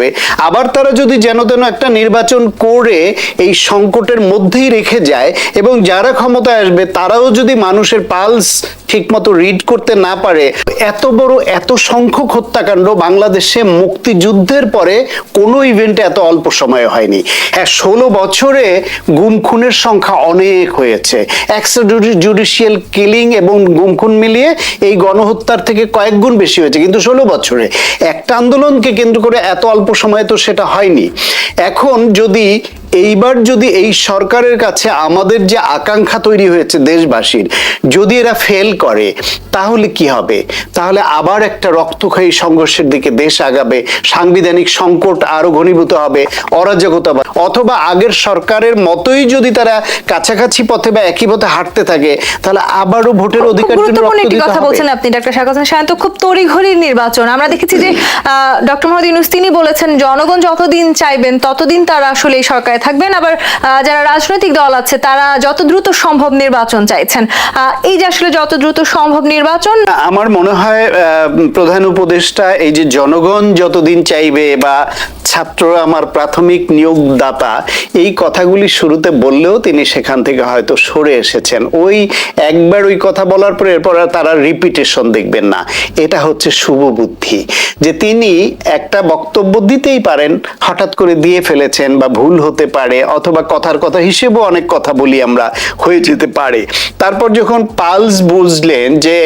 করবে আবার তারা যদি যেন তেন একটা নির্বাচন করে এই সংকটের মধ্যেই রেখে যায় এবং যারা ক্ষমতায় আসবে তারাও যদি মানুষের পালস ঠিকমতো রিড করতে না পারে, এত বড় এত সংখ্যক হত্যাকাণ্ড বাংলাদেশে মুক্তিযুদ্ধের পরে কোনো ইভেন্টে এত অল্প সময়ে হয়নি। হ্যাঁ ষোলো বছরে গুম খুনের সংখ্যা অনেক হয়েছে। এক্সট্রা জুডিশিয়াল কিলিং এবং গুম খুন মিলিয়ে এই গণহত্যার থেকে কয়েক গুণ বেশি হয়েছে, কিন্তু ষোলো বছরে। একটা আন্দোলনকে কেন্দ্র করে এত অল্প সময়ে তো সেটা হয়নি। এখন যদি এইবার যদি এই সরকারের কাছে আমাদের যে আকাঙ্ক্ষা তৈরি হয়েছে দেশবাসীর যদি এরা ফেল করে তাহলে কি হবে তাহলে আবার একটা রক্তক্ষয়ী সংঘর্ষের দিকে দেশ আগাবে সাংবিধানিক সংকট আরও ঘনীভূত হবে অরাজকতা। অথবা আগের সরকারের মতোই যদি তারা কাছাকাছি পথে বা একই পথে হাঁটতে থাকে তাহলে আবারও ভোটের অধিকার গুরুত্বপূর্ণ একটি কথা। বলছেন আপনি ডক্টর শাহকাত হোসেন শান্ত খুব তড়িঘড়ির নির্বাচন আমরা দেখেছি যে আহ ডক্টর মোহাম্মদ ইউনুস তিনি বলেছেন জনগণ যতদিন চাইবেন ততদিন তারা আসলে এই সরকারে থাকবেন। আবার যারা রাজনৈতিক দল আছে, তারা যত দ্রুত সম্ভব নির্বাচন চাইছেন। এই যে আসলে যত দ্রুত সম্ভব নির্বাচন আমার মনে হয় প্রধান উপদেষ্টা, এই যে জনগণ যতদিন চাইবে বা ছাত্ররা আমার প্রাথমিক নিয়োগদাতা, এই কথাগুলি শুরুতে বললেও তিনি সেখান থেকে হয়তো সরে এসেছেন। ওই একবার ওই কথা বলার পরে এরপর আর তারা রিপিটেশন দেখবেন না। এটা হচ্ছে শুভ বুদ্ধি। যে তিনি একটা বক্তব্য দিতেই পারেন, হঠাৎ করে দিয়ে ফেলেছেন বা ভুল হতে পারে অথবা কথার কথা হিসেবেও অনেক কথা বলি আমরা হয়ে যেতে পারে। তারপর যখন পালস বুঝলেন যে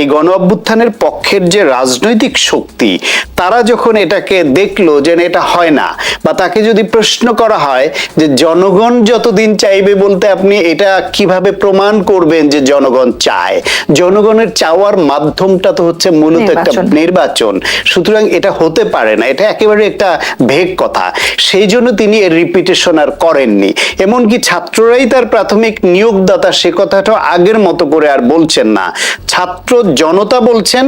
এই গণ অভ্যুত্থানের পক্ষের যে রাজনৈতিক শক্তি তারা যখন এটাকে দেখল যে এটা হয় না বা তাকে যদি প্রশ্ন করা হয় যে জনগণ যতদিন চাইবে বলতে আপনি এটা কীভাবে প্রমাণ করবেন যে জনগণ চায়? জনগণের চাওয়ার মাধ্যমটা তো হচ্ছে মূলত একটা নির্বাচন। সুতরাং এটা হতে পারে না এটা একেবারে একটা ভেগ কথা। সেই জন্য তিনি এর রিপিটেশন আর করেননি। এমনকি ছাত্ররাই তার প্রাথমিক নিয়োগদাতা সে কথাটা আগের মতো করে আর বলছেন না। ছাত্র জনতা বলছেন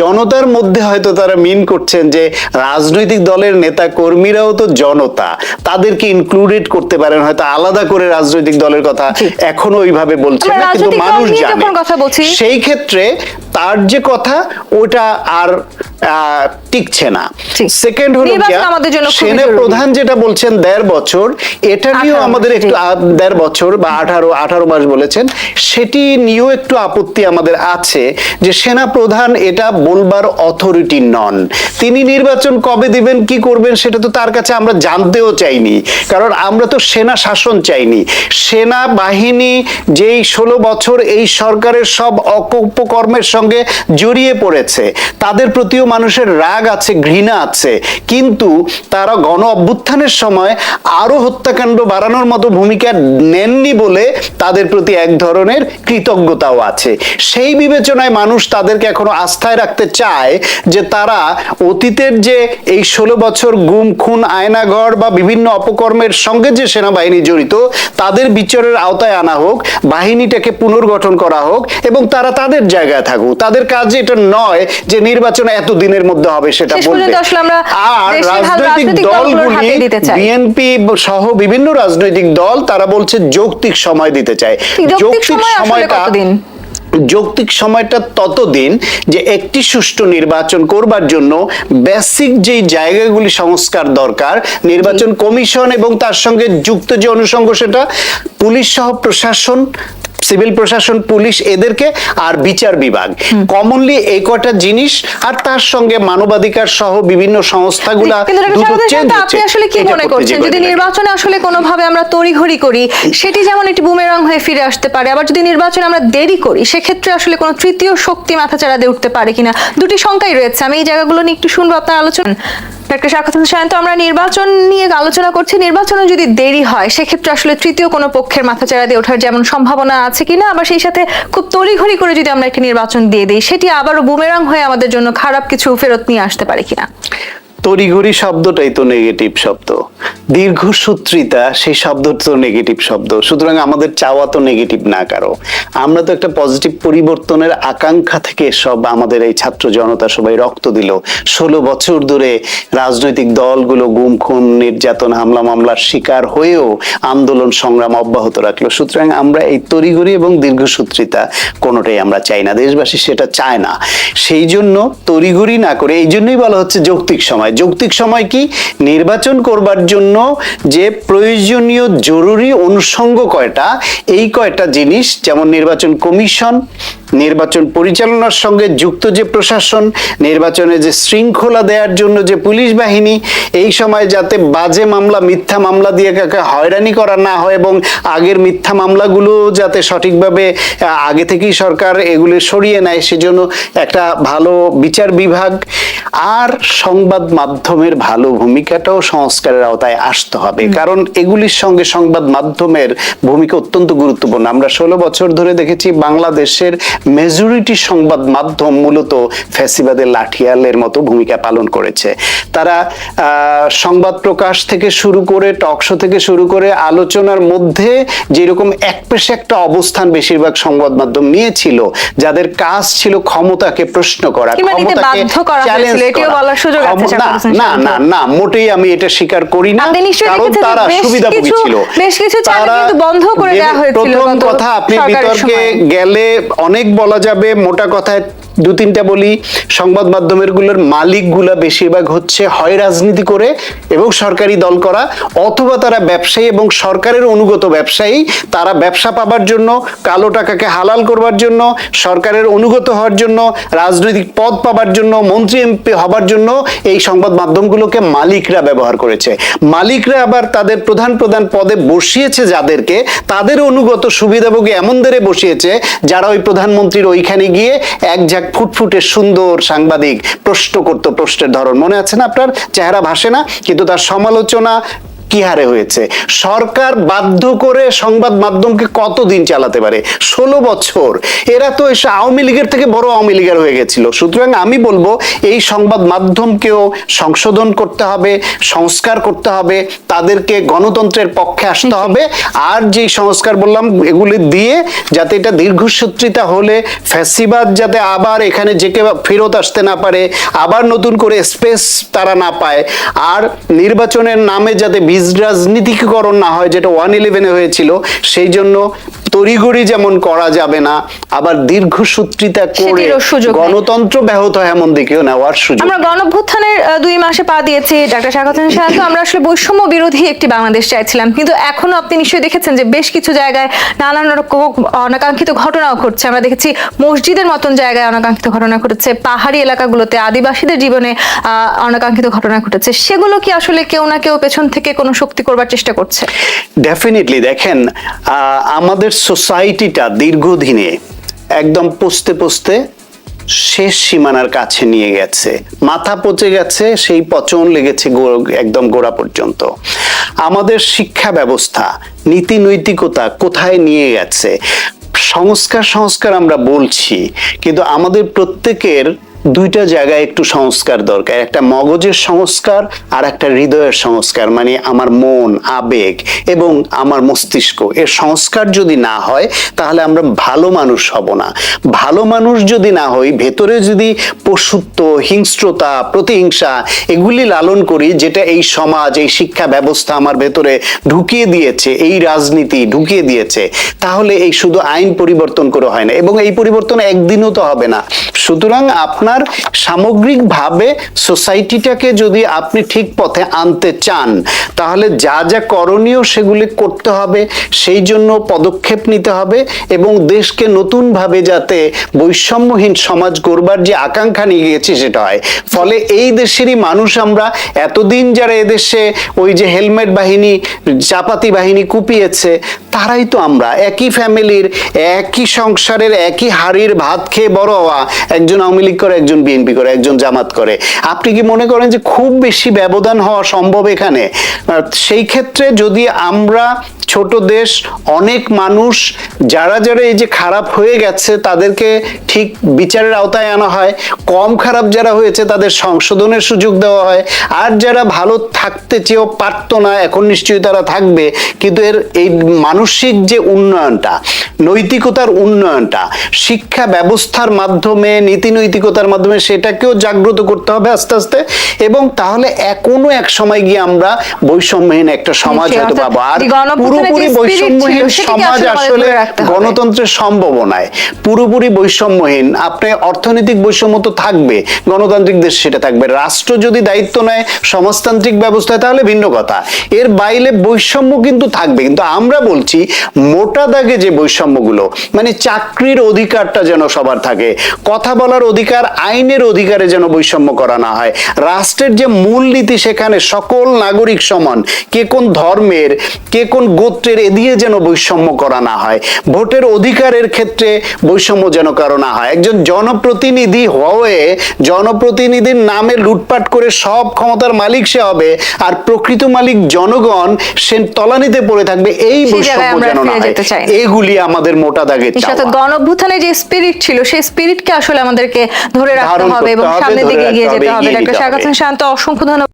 জনতার মধ্যে হয়তো তারা মিন করছেন যে রাজনৈতিক দলের নেতা কর্মীরাও তো জনতা। তাদেরকে ইনক্লুডেড করতে পারেন হয়তো আলাদা করে রাজনৈতিক দলের কথা এখনও ওইভাবে বলছেন না কিন্তু মানুষ জানে। সেই ক্ষেত্রে তার যে কথা ওটা আর টিকছে না। সেকেন্ড হলো সেনা প্রধান যেটা বলছেন দেড় বছর এটা নিয়েও আমাদের একটু দেড় বছর বা আঠারো আঠারো মাস বলেছেন সেটি নিয়েও একটু আপত্তি আমাদের আছে যে সেনা প্রধান এটা বলবার অথরিটি নন। তিনি নির্বাচন কবে দিবেন কি করবেন সেটা তো তার কাছে আমরা জানতেও চাইনি। কারণ আমরা তো সেনা শাসন চাইনি। সেনা বাহিনী যেই ষোলো বছর এই সরকারের সব অপকর্মের সঙ্গে জড়িয়ে পড়েছে। তাদের প্রতিও মানুষের রাগ আছে, ঘৃণা আছে। কিন্তু তারা গণ অভ্যুত্থানের সময় আরও হত্যাকাণ্ড বাড়ানোর মতো ভূমিকা নেননি বলে তাদের প্রতি এক ধরনের কৃতজ্ঞতাও আছে। সেই বিবেচনায় মানুষ তাদেরকে এখনও আস্থায় রাখতে চায় যে তারা অতীতের যে এই ষোলো বছর গুম, খুন, আয়নাঘর বা বিভিন্ন অপকর্মের সঙ্গে যে সেনাবাহিনী জড়িত, তাদের বিচারের আওতায় আনা হোক, বাহিনীটাকে পুনর্গঠন করা হোক এবং তারা তাদের জায়গায় থাকুক। তাদের কাজ এটা নয় যে নির্বাচন এত দিনের মধ্যে হবে সেটা বলবে আর রাজনৈতিক দলগুলি। বিএনপি সহ বিভিন্ন রাজনৈতিক দল তারা বলছে যৌক্তিক সময় দিতে চায় যৌক্তিক সময় কতদিন? যৌক্তিক সময়টা ততদিন যে একটি সুষ্ঠু নির্বাচন করবার জন্য বেসিক যেই জায়গাগুলি সংস্কার দরকার নির্বাচন কমিশন এবং তার সঙ্গে যুক্ত যে অনুষঙ্গ সেটা পুলিশ সহ প্রশাসন সিভিল প্রশাসন পুলিশ এদেরকে আর বিচার বিভাগ। কমনলি এই কটা জিনিস আর তার সঙ্গে মানবাধিকার সহ বিভিন্ন সংস্থাগুলা আপনি আসলে কি মনে করছেন? যদি নির্বাচনে আসলে কোনোভাবে আমরা তড়িঘড়ি করি সেটি যেমন একটি বুমেরাং হয়ে ফিরে আসতে পারে আবার যদি নির্বাচনে আমরা দেরি করি সেক্ষেত্রে আসলে কোনো তৃতীয় শক্তি মাথাচাড়া দিয়ে উঠতে পারে কিনা? দুটি শঙ্কাই রয়েছে। আমি এই জায়গাগুলো নিয়ে একটু শুনব আপনার আলোচনা। ডক্টর শাখাত সায়ন্ত আমরা নির্বাচন নিয়ে আলোচনা করছি। নির্বাচনে যদি দেরি হয়, সেক্ষেত্রে আসলে তৃতীয় কোনো পক্ষের মাথাচাড়া দিয়ে ওঠার যেমন সম্ভাবনা আছে কিনা, আবার সেই সাথে খুব তড়িঘড়ি করে যদি আমরা একটি নির্বাচন দিয়ে দিই, সেটি আবারও বুমেরাং হয়ে আমাদের জন্য খারাপ কিছু ফেরত নিয়ে আসতে পারে কিনা? তড়িঘড়ি শব্দটাই তো নেগেটিভ শব্দ। দীর্ঘসূত্রিতা সেই শব্দ তো নেগেটিভ শব্দ। সুতরাং আমাদের চাওয়া তো নেগেটিভ না কারও। আমরা তো একটা পজিটিভ পরিবর্তনের আকাঙ্ক্ষা থেকে সব আমাদের এই ছাত্র জনতা সবাই রক্ত দিল। ষোলো বছর ধরে রাজনৈতিক দলগুলো গুম, খুন, নির্যাতন, হামলা, মামলার শিকার হয়েও আন্দোলন সংগ্রাম অব্যাহত রাখল। সুতরাং আমরা এই তড়িঘড়ি এবং দীর্ঘসূত্রিতা কোনোটাই আমরা চাই না। দেশবাসী সেটা চায় না। সেই জন্য তড়িঘড়ি না করে, এই জন্যই বলা হচ্ছে যৌক্তিক সময়। যৌক্তিক সময় কি? নির্বাচন করবার জন্য যে প্রয়োজনীয় জরুরি অনুষঙ্গ কয়টা, এই কয়টা জিনিস, যেমন নির্বাচন কমিশন, নির্বাচন পরিচালনার সঙ্গে যুক্ত যে প্রশাসন, নির্বাচনে যে শৃঙ্খলা দেওয়ার জন্য যে পুলিশ বাহিনী, এই সময় যাতে বাজে মামলা, মিথ্যা মামলা দিয়ে কাকে হয়রানি করা না হয় এবং আগের মিথ্যা মামলাগুলো যাতে সঠিকভাবে আগে থেকেই সরকার এগুলো সরিয়ে নেয়, সেজন্য একটা ভালো বিচার বিভাগ। আর সংবাদ মাধ্যমের ভালো ভূমিকাটাও সংস্কারের আওতায় আসতে হবে। কারণ এগুলির সঙ্গে সংবাদ মাধ্যমের ভূমিকা অত্যন্ত গুরুত্বপূর্ণ। আমরা ষোলো বছর ধরে দেখেছি বাংলাদেশের মেজরিটি সংবাদ মাধ্যম মূলত ফ্যাসিবাদের লাঠিয়ালের মতো ভূমিকা পালন করেছে। তারা আহ, সংবাদ প্রকাশ থেকে শুরু করে টকশো থেকে শুরু করে আলোচনার মধ্যে যেরকম এক পেশে একটা অবস্থান বেশিরভাগ সংবাদ মাধ্যম নিয়েছিল যাদের কাজ ছিল ক্ষমতাকে প্রশ্ন করা ক্ষমতাকে চ্যালেঞ্জ করা। না না না মোটেই আমি এটা স্বীকার করি না কারণ তারা সুবিধাভোগী ছিল বেশ কিছু কিন্তু বন্ধ করে দেওয়া হয়েছিল প্রথম কথা আপনি বিতর্কে গেলে অনেক বলা যাবে মোটা কথায় দু তিনটা বলি, সংবাদ মাধ্যমেরগুলোর মালিকগুলা বেশিরভাগ হচ্ছে হয় রাজনীতি করে এবং সরকারি দল করা, অথবা তারা ব্যবসায়ী এবং সরকারের অনুগত ব্যবসায়ী, তারা ব্যবসা পাবার জন্য, কালো টাকাকে হালাল করবার জন্য, সরকারের অনুগত হওয়ার জন্য, রাজনৈতিক পদ পাবার জন্য, মন্ত্রী এমপি হবার জন্য এই সংবাদ মাধ্যমগুলোকে মালিকরা ব্যবহার করেছে। মালিকরা আবার তাদের প্রধান প্রধান পদে বসিয়েছে যাদেরকে, তাদের অনুগত সুবিধাভোগী এমনদেরে বসিয়েছে, যারা ওই প্রধানমন্ত্রীর ওইখানে গিয়ে এক ঝাঁক ফুটফুটে সুন্দর সাংবাদিক প্রশ্ন করতো প্রশ্নের ধরন। মনে আছে না আপনার? চেহারা ভাসে না, কিন্তু তার সমালোচনা কি হারে হয়েছে? সরকার বাধ্য করে সংবাদ মাধ্যমকে কতদিন চালাতে পারে? ষোলো বছর। এরা তো এসে আওয়ামী লীগের থেকে বড় আওয়ামী লীগের হয়ে গেছিল। সুতরাং আমি বলব, এই সংবাদ মাধ্যমকেও সংশোধন করতে হবে, সংস্কার করতে হবে, তাদেরকে গণতন্ত্রের পক্ষে আসতে হবে। আর যেই সংস্কার বললাম, এগুলি দিয়ে যাতে এটা দীর্ঘসূত্রিতা হলে, ফ্যাসিবাদ যাতে আবার এখানে যে কেউ ফেরত আসতে না পারে, আবার নতুন করে স্পেস তারা না পায়, আর নির্বাচনের নামে যাতে বীজ রাজনীতিকরণ না হয় যেটা ওয়ান ইলেভেনে হয়েছিল সেই জন্য তড়িঘড়ি যেমন করা যাবে না আবার দীর্ঘসূত্রিতা করে। গণতন্ত্র ব্যাহত হয় এমন দিকেও নেওয়ার সুযোগ আমরা গণভ্যুত্থানের দুই মাসে পা দিয়েছি ডাক্তার স্বাগত আমরা আসলে বৈষম্য বিরোধী একটি বাংলাদেশ চাইছিলাম। কিন্তু এখনও আপনি নিশ্চয়ই দেখেছেন যে বেশ কিছু জায়গায় নানান রকম অনাকাঙ্ক্ষিত ঘটনাও ঘটছে। আমরা দেখেছি মসজিদের মতন জায়গায় অনাকাঙ্ক্ষিত ঘটনা ঘটেছে। পাহাড়ি এলাকাগুলোতে আদিবাসীদের জীবনে আহ, অনাকাঙ্ক্ষিত ঘটনা ঘটেছে। সেগুলো কি আসলে কেউ না কেউ পেছন থেকে কোনো শক্তি করবার চেষ্টা করছে? ডেফিনেটলি দেখেন আমাদের সোসাইটিটা দীর্ঘদিনে একদম পচতে পচতে শেষ সীমানার কাছে নিয়ে গেছে। মাথা পচে গেছে, সেই পচন লেগেছে একদম গোড়া পর্যন্ত। আমাদের শিক্ষা ব্যবস্থা, নীতি নৈতিকতা কোথায় নিয়ে গেছে? সংস্কার সংস্কার আমরা বলছি, কিন্তু আমাদের প্রত্যেকের দুইটা জায়গায় একটু সংস্কার দরকার, একটা মগজের সংস্কার আর একটা হৃদয়ের সংস্কার মানে আমার মন, আবেগ এবং আমার মস্তিষ্ক। এর সংস্কার যদি না হয়, তাহলে আমরা ভালো মানুষ হব না। ভালো মানুষ যদি না হই, ভেতরে যদি পশুত্ব, হিংস্রতা, প্রতিহিংসা এগুলি লালন করি, যেটা এই সমাজ, এই শিক্ষা ব্যবস্থা আমার ভেতরে ঢুকিয়ে দিয়েছে, এই রাজনীতি ঢুকিয়ে দিয়েছে, তাহলে এই শুধু আইন পরিবর্তন করে হয় না। এবং এই পরিবর্তন একদিনও তো হবে না। সুতরাং আপনার সামগ্রিকভাবে সোসাইটিটাকে যদি আপনি ঠিক পথে আনতে চান, তাহলে যা যা করণীয় সেগুলি করতে হবে, সেই জন্য পদক্ষেপ নিতে হবে এবং দেশকে নতুনভাবে যাতে বৈষম্যহীন সমাজ গড়বার যে আকাঙ্ক্ষা নিয়ে গেছি সেটা হয়। ফলে এই দেশেরই মানুষ আমরা এতদিন যারা এদেশে ওই যে হেলমেট বাহিনী, চাপাতি বাহিনী কুপিয়েছে তারাই তো আমরা। একই ফ্যামিলির, একই সংসারের, একই হাড়ির ভাত খেয়ে বড় হওয়া, একজন আওয়ামী লীগ করে, একজন বিএনপি করে, একজন জামাত করে। আপনি কি মনে করেন যে খুব বেশি ব্যবধান হওয়া সম্ভব এখানে? সেই ক্ষেত্রে যদি আমরা ছোট দেশ অনেক মানুষ যারা যারা এই যে খারাপ হয়ে গেছে তাদেরকে ঠিক বিচারের আওতায় আনা হয়। কম খারাপ যারা হয়েছে তাদের সংশোধনের সুযোগ দেওয়া হয়। আর যারা ভালো থাকতে চেয়েও পারতো না এখন নিশ্চয়ই তারা থাকবে। কিন্তু এর এই মানসিক যে উন্নয়নটা নৈতিকতার উন্নয়নটা শিক্ষা ব্যবস্থার মাধ্যমে নীতি নৈতিকতার মাধ্যমে সেটাকেও জাগ্রত করতে হবে আস্তে আস্তে। এবং তাহলে এক কোনো এক সময় গিয়ে আমরা বৈষম্যহীন একটা সমাজ হয়তো পাবো। আর পুরোপুরি বৈষম্যহীন সমাজ আসলে গণতন্ত্রের সম্ভাবনায়। পুরোপুরি বৈষম্যহীন। আপনি অর্থনৈতিক বৈষম্য তো থাকবে গণতান্ত্রিক দেশ সেটা থাকবে। রাষ্ট্র যদি দায়িত্ব নেয় সমাজতান্ত্রিক ব্যবস্থায় তাহলে ভিন্ন কথা। এর বাইরে বৈষম্য কিন্তু থাকবে। কিন্তু আমরা বলছি মোটা দাগে যে বৈষম্যগুলো মানে চাকরির অধিকারটা যেন সবার থাকে কথা বলার অধিকার আইনের অধিকারে যেন বৈষম্য করা না হয়। রাষ্ট্রের যে মূলনীতি সেখানে সকল নাগরিক সমান। কে কোন ধর্মের কে কোন গোত্রের এদিকে যেন বৈষম্য করা না হয় ভোটের অধিকারের ক্ষেত্রে বৈষম্য যেন করা না হয়। একজন জনপ্রতিনিধি হয়ে জনপ্রতিনিধির নামে লুটপাট করে সব ক্ষমতার মালিক সে হবে আর প্রকৃত মালিক জনগণ সে তলানিতে পড়ে থাকবে এই বৈষম্য যেন না হয়। এগুলি আমাদের মোটা দাগে। গণঅভ্যুত্থানের যে স্পিরিট ছিল সেই স্পিরিটকে আসলে আমাদেরকে ধরে রাখতে হবে এবং সামনের দিকে এগিয়ে যেতে হবে, ডাক্তার। হোসেন শান্ত অসংখ্য ধন্যবাদ।